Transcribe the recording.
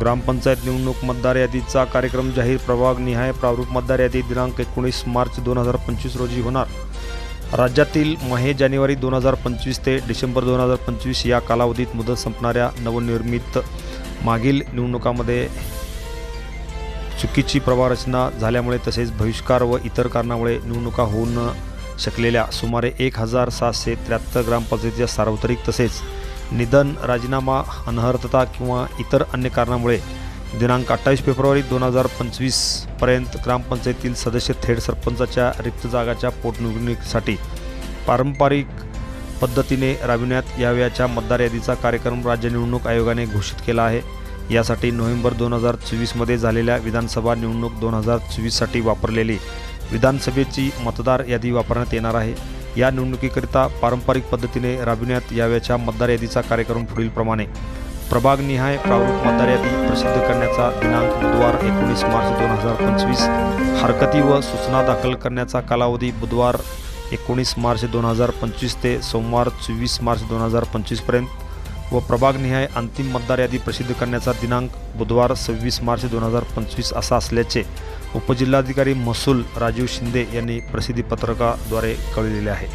ग्रामपंचायत निवडणूक मतदार यादीचा कार्यक्रम जाहीर प्रभाग निहाय प्रारूप मतदार यादी दिनांक एकोणीस मार्च दोन हजार पंचवीस रोजी होणार. राज्यातील महे जानेवारी दोन हजार पंचवीस ते डिसेंबर दोन हजार पंचवीस या कालावधीत मुदत संपणाऱ्या नवनिर्मित मागील निवडणुकामध्ये चुकीची प्रभारचना झाल्यामुळे तसेच बहिष्कार व इतर कारणामुळे निवडणुका होऊ न शकलेल्या सुमारे एक हजार सातशे त्र्याहत्तर ग्रामपंचायतीच्या सार्वत्रिक तसेच निधन राजीनामा अनर्हता किंवा इतर अन्य कारणामुळे दिनांक अठ्ठावीस फेब्रुवारी दोन हजार पंचवीसपर्यंत ग्रामपंचायतीतील सदस्य थेट सरपंचाच्या रिक्त जागाच्या पोटनिवडणुकीसाठी पारंपरिक पद्धतीने राबविण्यात याव्याच्या मतदार यादीचा कार्यक्रम राज्य निवडणूक आयोगाने घोषित केला आहे. यासाठी नोव्हेंबर दोन हजार चोवीसमध्ये झालेल्या विधानसभा निवडणूक दोन हजार चोवीससाठी वापरलेली विधानसभेची मतदार यादी वापरण्यात येणार आहे. या निवडणुकीकरिता पारंपरिक पद्धतीने राबविण्यात याव्याच्या मतदार यादीचा कार्यक्रम पुढीलप्रमाणे प्रभागनिहाय प्रारूप मतदार यादी प्रसिद्ध करण्याचा दिनांक बुधवार एकोणीस मार्च दोन हजार पंचवीस. हरकती व सूचना दाखल करण्याचा कालावधी बुधवार एकोणीस मार्च दोन हजार पंचवीस ते सोमवार चोवीस मार्च दोन हजार पंचवीसपर्यंत व प्रभागनिहाय अंतिम मतदार यादी प्रसिद्ध करण्याचा दिनांक बुधवार सव्वीस मार्च दोन हजार पंचवीस असा असल्याचे उपजिल्हाधिकारी महसूल राजीव शिंदे यांनी प्रसिद्धी पत्रकाद्वारे कळविलेले आहे.